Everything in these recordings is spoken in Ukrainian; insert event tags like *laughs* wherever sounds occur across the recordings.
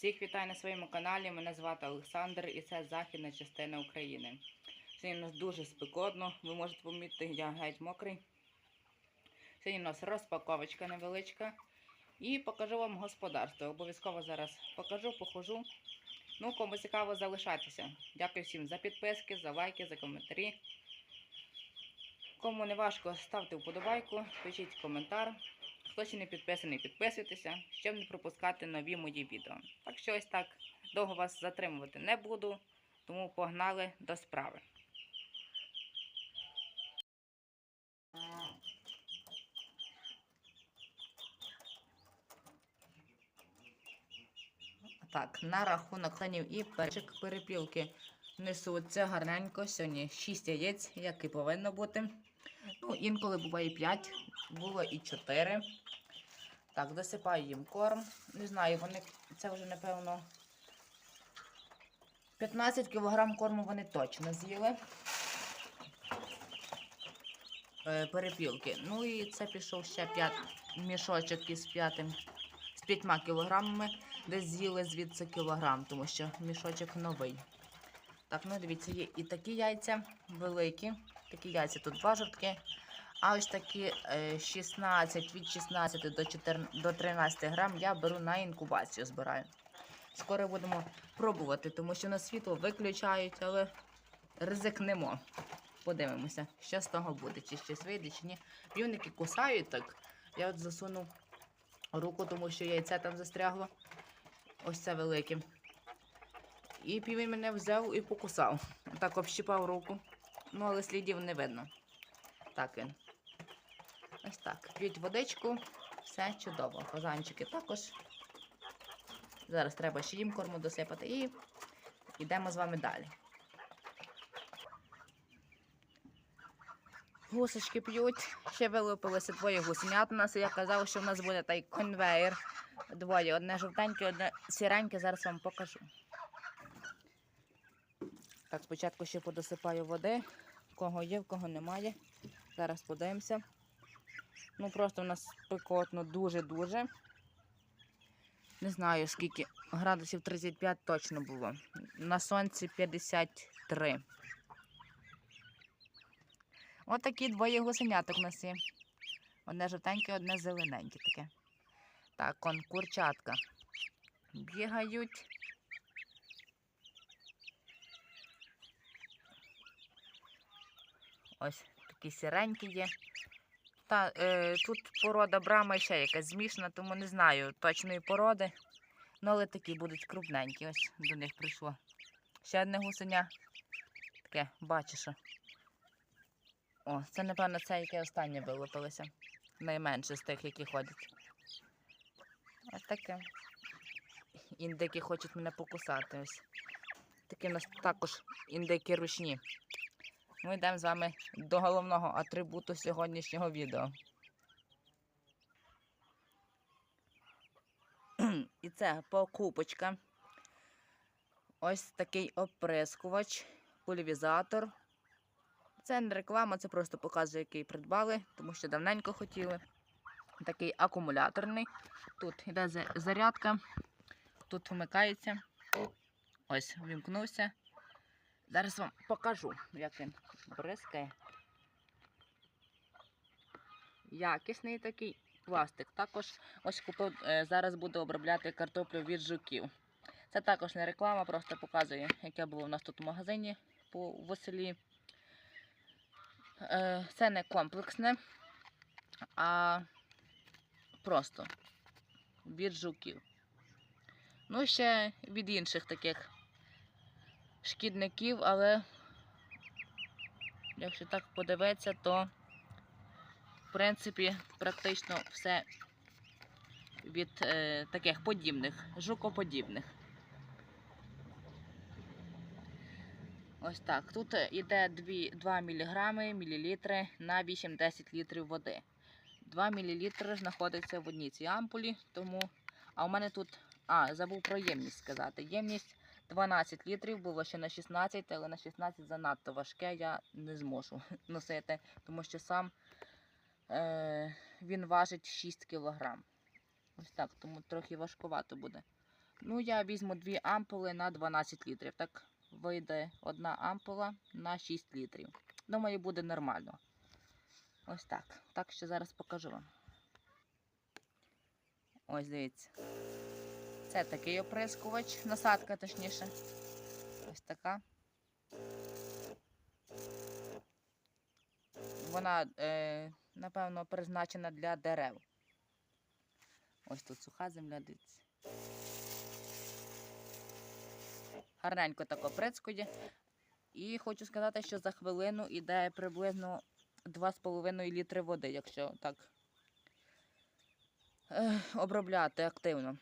Всіх вітаю на своєму каналі. Мене звати Олександр і це західна частина України. Сьогодні у нас дуже спекотно, ви можете помітити, я геть мокрий. Сьогодні у нас розпаковочка невеличка. І покажу вам господарство. Обов'язково зараз покажу, похожу. Ну, кому цікаво, залишайтеся. Дякую всім за підписки, за лайки, за коментарі. Кому не важко, ставте вподобайку, пишіть коментар. Хто ще не підписаний, підписуйтеся, щоб не пропускати нові мої відео. Так що ось так довго вас затримувати не буду, тому погнали до справи. Так, на рахунок хланів і перчик перепілки несуться гарненько. Сьогодні 6 яєць, як і повинно бути. Ну, інколи буває 5, було і 4. Так, досипаю їм корм. Не знаю, вони це вже, напевно, 15 кг корму вони точно з'їли. Е, перепілки. Ну і це пішов ще 5 мішочок із 5 з 5 кілограмами, десь з'їли звідси кілограм, тому що мішочок новий. Так, ну дивіться, є і такі яйця великі. Такі яйця тут два жовтки. А ось такі е, 16, від 16 до 14, до 13 грам я беру на інкубацію, збираю. Скоро будемо пробувати, тому що на світло виключають, але ризикнемо. Подивимося, що з того буде, чи щось вийде, чи ні. Півники кусають так. Я от засунув руку, тому що яйце там застрягло. Ось це велике. І півень мене взяв і покусав. Так общипав руку. Ну, але слідів не видно. Так він. Ось так. П'ють водичку, все чудово. Фазанчики також. Зараз треба ще їм корму досипати і йдемо з вами далі. Гусочки п'ють, ще вилупилося двоє гусенят у нас. Я казав, що в нас буде той конвейер. Двоє. Одне жовтеньке, одне сіреньке. Зараз вам покажу. Так, спочатку ще подосипаю води. В кого є, в кого немає. Зараз подивимося. Ну, просто у нас спекотно дуже-дуже. Не знаю, скільки градусів 35 точно було. На сонці 53. Ось такі двоє гусеняток у нас є. Одне жовтеньке, одне зелененьке таке. Так, он курчатка. Бігають. Ось такі сіренькі є. Та, е, тут порода брама ще якась змішана, тому не знаю точної породи. Ну, але такі будуть крупненькі. Ось до них прийшло. Ще одне гусеня. Таке, бачиш. О, це, напевно, це, яке останнє вилупилося. Найменше з тих, які ходять. Ось таке. Індики хочуть мене покусати. Ось. Такі у нас також індики ручні. Ми йдемо з вами до головного атрибуту сьогоднішнього відео. І це покупочка. Ось такий оприскувач, пульвізатор. Це не реклама, це просто показує, який придбали, тому що давненько хотіли. Такий акумуляторний. Тут йде зарядка, тут вмикається. Ось, вімкнувся. Зараз вам покажу, як він бризкає. Якісний такий пластик. Також ось купив, е, зараз буду обробляти картоплю від жуків. Це також не реклама, просто показує, яке було в нас тут в магазині по Василі. Е, Це не комплексне, а просто від жуків. Ну, ще від інших таких шкідників, але якщо так подивитися, то в принципі практично все від е, таких подібних, жукоподібних. Ось так. Тут йде 2, 2 мг мілілітри на 8-10 літрів води. 2 мл знаходиться в одній цій ампулі, тому. А у мене тут. А, забув про ємність сказати. Ємність 12 літрів, було ще на 16, але на 16 занадто важке, я не зможу *laughs* носити, тому що сам е, він важить 6 кг. Ось так, тому трохи важкувато буде. Ну, я візьму дві ампули на 12 літрів. Так вийде одна ампула на 6 літрів. Думаю, буде нормально. Ось так. Так що зараз покажу вам. Ось дивіться. Це такий оприскувач, насадка точніше. Ось така. Вона, е, напевно, призначена для дерев. Ось тут суха земля, дивіться. Гарненько так оприскує. І хочу сказати, що за хвилину йде приблизно 2,5 літри води, якщо так е, обробляти активно.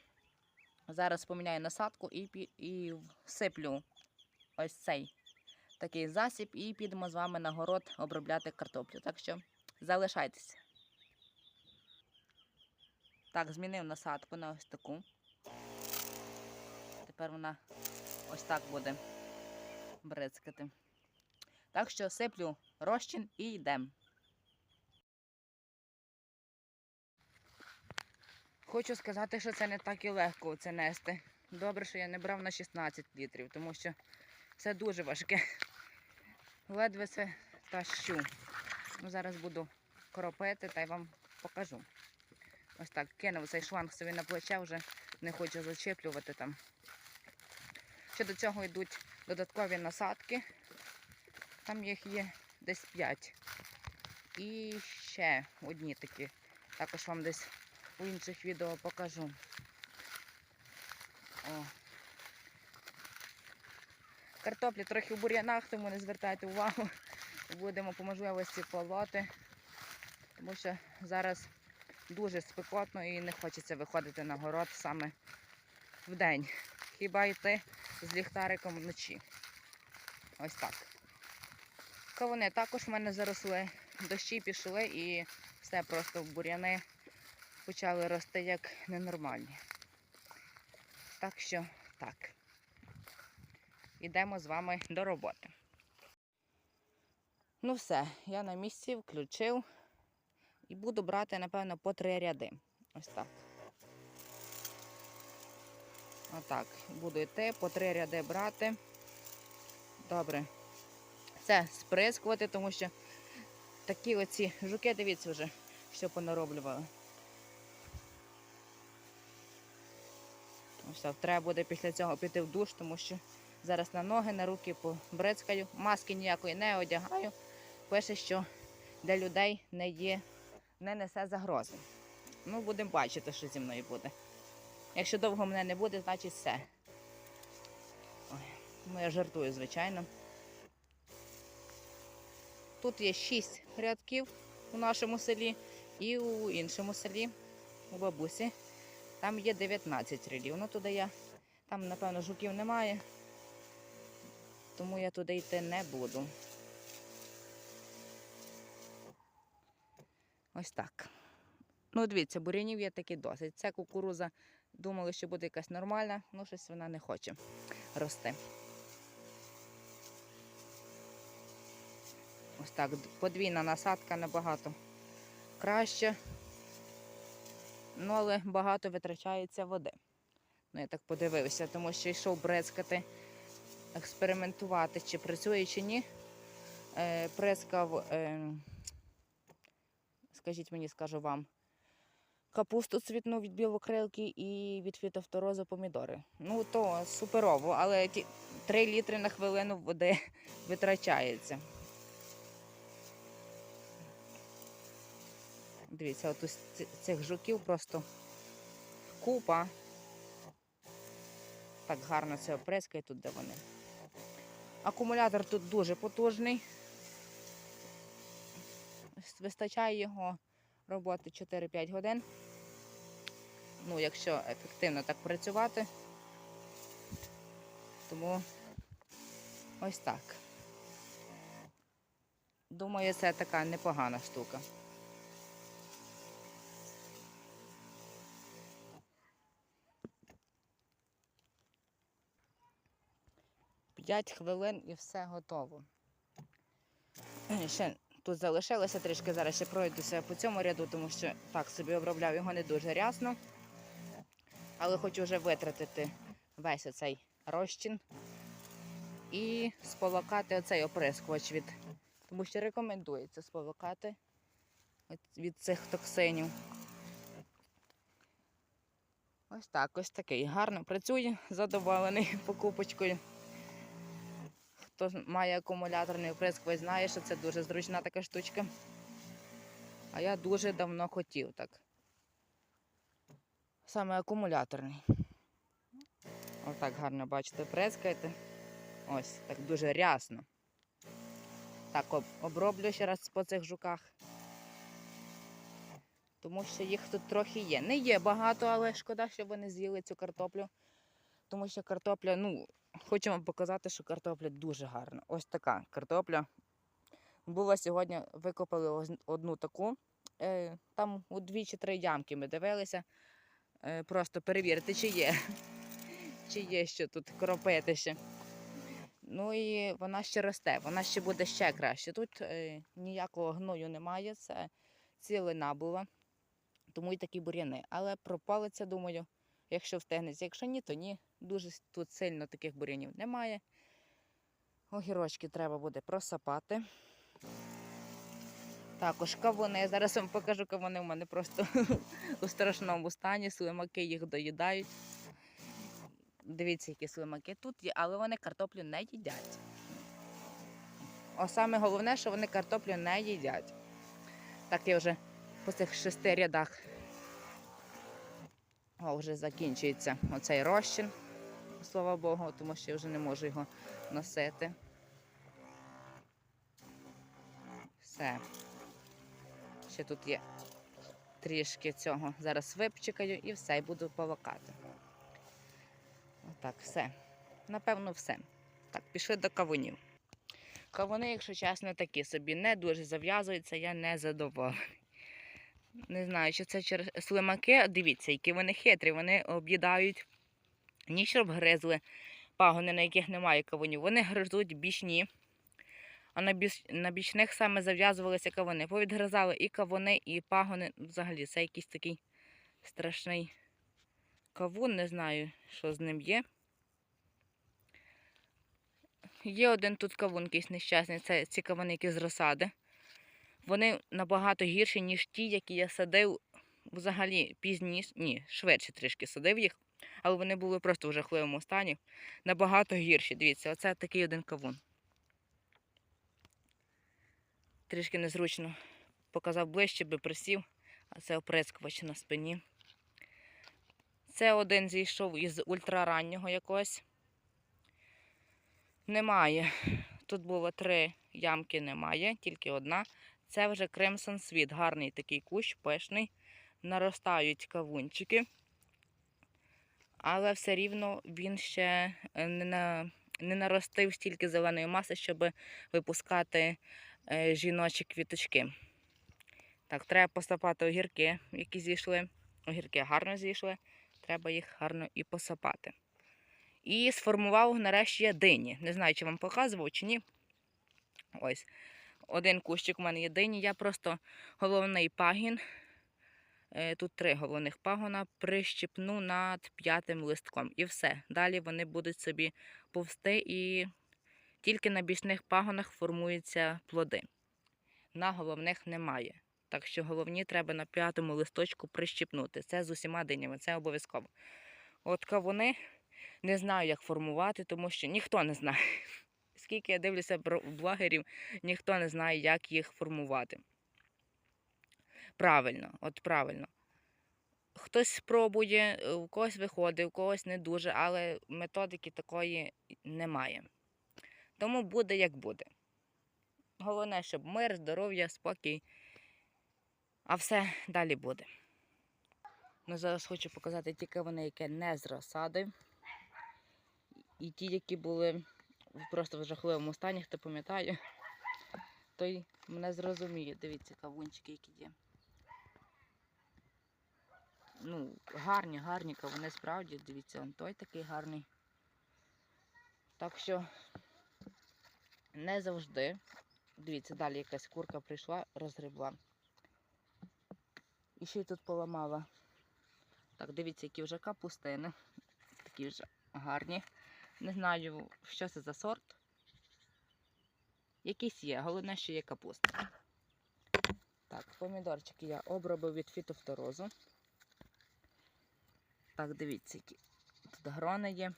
Зараз поміняю насадку і, і всиплю ось цей такий засіб і підемо з вами на город обробляти картоплю. Так що залишайтеся. Так, змінив насадку на ось таку. Тепер вона ось так буде бризкати. Так що сиплю розчин і йдемо. Хочу сказати, що це не так і легко це нести. Добре, що я не брав на 16 літрів, тому що це дуже важке. Ледве це тащу. Ну, зараз буду кропити та й вам покажу. Ось так, кинув цей шланг собі на плече, вже не хочу зачеплювати там. Ще до цього йдуть додаткові насадки. Там їх є десь 5. І ще одні такі. Також вам десь у інших відео покажу. О. Картоплі трохи в бур'янах, тому не звертайте увагу. Будемо по можливості полоти, тому що зараз дуже спекотно і не хочеться виходити на город саме в день. Хіба йти з ліхтариком вночі. Ось так. Кавуни також в мене заросли, дощі пішли і все просто в бур'яни почали рости як ненормальні. Так що так. Ідемо з вами до роботи. Ну все, я на місці включив і буду брати, напевно, по три ряди. Ось так. Отак. Буду йти, по три ряди брати. Добре. Це сприскувати, тому що такі оці жуки, дивіться вже, що понароблювали. Так, треба буде після цього піти в душ, тому що зараз на ноги, на руки побризкаю. Маски ніякої не одягаю. Пише, що для людей не є, не несе загрози. Ну, будемо бачити, що зі мною буде. Якщо довго мене не буде, значить все. Ой, ну я жартую, звичайно. Тут є 6 рядків у нашому селі і у іншому селі, у бабусі. Там є 19 рядів. Ну туди я, там, напевно, жуків немає, тому я туди йти не буду. Ось так. Ну, дивіться, бурянів є таки досить. Це кукуруза, думали, що буде якась нормальна, ну щось вона не хоче рости. Ось так, подвійна насадка набагато краще. Ну, але багато витрачається води. Ну, я так подивився, тому що йшов бризкати, експериментувати, чи працює, чи ні. Е, прискав, е, скажіть мені, скажу вам, капусту цвітну від білокрилки і від фітофторозу помідори. Ну, то суперово, але ті 3 літри на хвилину води *laughs* витрачається. Дивіться, от ось цих жуків просто купа. Так гарно це оприскає тут, де вони. Акумулятор тут дуже потужний. Вистачає його роботи 4-5 годин. Ну, якщо ефективно так працювати. Тому ось так. Думаю, це така непогана штука. 5 хвилин і все готово. Ще тут залишилося трішки, зараз ще пройдуся по цьому ряду, тому що так собі обробляв його не дуже рясно. Але хочу вже витратити весь оцей розчин і сполокати оцей оприскувач від. Тому що рекомендується сполокати від цих токсинів. Ось так, ось такий. Гарно працює, задоволений *laughs* покупочкою. Хто має акумуляторний оприскувач, знає, що це дуже зручна така штучка. А я дуже давно хотів так. Саме акумуляторний. Отак гарно бачите, прескаєте. Ось так дуже рясно. Так, об- оброблю ще раз по цих жуках. Тому що їх тут трохи є. Не є багато, але шкода, що вони з'їли цю картоплю. Тому що картопля, ну, хочу вам показати, що картопля дуже гарна. Ось така картопля. Була сьогодні, викопали одну таку. Е, там у дві чи три ямки ми дивилися. Е, просто перевірити, чи є. *laughs* Чи є що тут кропити ще. Ну і вона ще росте, вона ще буде ще краще. Тут е, ніякого гною немає, це цілина була, тому і такі бур'яни. Але пропалиться, думаю, якщо встигнеться. Якщо ні, то ні. Дуже тут сильно таких бур'янів немає. Огірочки треба буде просапати. Також кавуни. Зараз вам покажу кавуни. У мене просто *laughs* у страшному стані. Слимаки їх доїдають. Дивіться, які слимаки тут є, але вони картоплю не їдять. О, саме головне, що вони картоплю не їдять. Так я вже по цих шести рядах. О, вже закінчується оцей розчин, слава Богу, тому що я вже не можу його носити. Все. Ще тут є трішки цього. Зараз випчикаю і все, і буду полокати. Отак, все. Напевно, все. Так, пішли до кавунів. Кавуни, якщо чесно, такі собі не дуже зав'язуються, я не задоволений. Не знаю, чи це через слимаки. Дивіться, які вони хитрі, вони об'їдають ні щоб гризли пагони, на яких немає кавунів. Вони гризуть бічні. А на, біч... на бічних саме зав'язувалися кавуни. Повідгризали і кавуни, і пагони. Взагалі, це якийсь такий страшний кавун, не знаю, що з ним є. Є один тут кавун якийсь нещасний, це ці кавуни, які з розсади. Вони набагато гірші, ніж ті, які я садив взагалі пізніше, ні, швидше трішки садив їх, але вони були просто в жахливому стані. Набагато гірші. Дивіться, оце такий один кавун. Трішки незручно показав ближче, би присів, а це оприскувач на спині. Це один зійшов із ультрараннього якогось. Немає. Тут було три ямки, немає, тільки одна. Це вже Crimson Sweet. Гарний такий кущ, пишний. Наростають кавунчики. Але все рівно він ще е, не, на, не наростив стільки зеленої маси, щоб випускати е, жіночі квіточки. Так, треба посапати огірки, які зійшли. Огірки гарно зійшли. Треба їх гарно і посапати. І сформував нарешті я дині. Не знаю, чи вам показував, чи ні. Ось. Один кущик у мене є дині. Я просто головний пагін. е, Тут три головних пагона прищепну над п'ятим листком. І все. Далі вони будуть собі повсти і тільки на бічних пагонах формуються плоди. На головних немає. Так що головні треба на п'ятому листочку прищепнути. Це з усіма динями, це обов'язково. От кавуни не знаю, як формувати, тому що ніхто не знає. Скільки я дивлюся блогерів, ніхто не знає, як їх формувати. Правильно, от правильно. Хтось спробує, е, у когось виходить, у когось не дуже, але методики такої немає. Тому буде як буде. Головне, щоб мир, здоров'я, спокій. А все далі буде. Ну, зараз хочу показати ті кавуни, які не з розсади. І ті, які були просто в жахливому стані, хто пам'ятає, той мене зрозуміє. Дивіться, кавунчики, які є. Ну, гарні, гарні кавуни справді. Дивіться, он той такий гарний. Так що не завжди. Дивіться, далі якась курка прийшла, розгребла. І ще й тут поламала. Так, дивіться, які вже капустини. Такі вже гарні. Не знаю, що це за сорт. Якийсь є, головне, що є капуста. Так, помідорчики я обробив від фітофторозу. Так, дивіться, які тут грони є.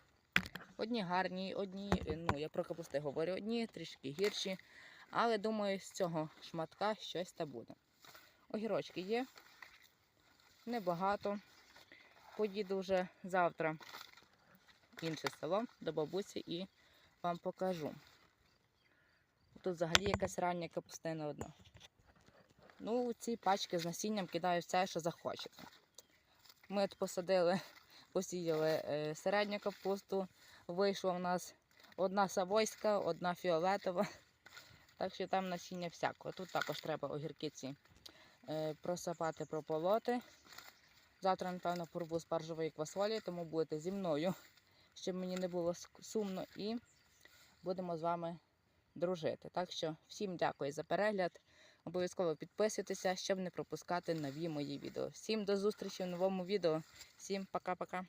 Одні гарні, одні, ну, я про капусти говорю, одні трішки гірші. Але думаю, з цього шматка щось та буде. Огірочки є. Небагато. Поїду вже завтра інше село до бабусі і вам покажу. Тут взагалі якась рання капустина одна. Ну, ці пачки з насінням кидаю все, що захочете. Ми от посадили, посіяли е, середню капусту. Вийшла в нас одна савойська, одна фіолетова. Так що там насіння всякого. Тут також треба огірки ці е, просапати, прополоти. Завтра, напевно, порву спаржової квасолі, тому будете зі мною, щоб мені не було сумно. І будемо з вами дружити. Так що всім дякую за перегляд. Обов'язково підписуйтеся, щоб не пропускати нові мої відео. Всім до зустрічі в новому відео. Всім пока-пока.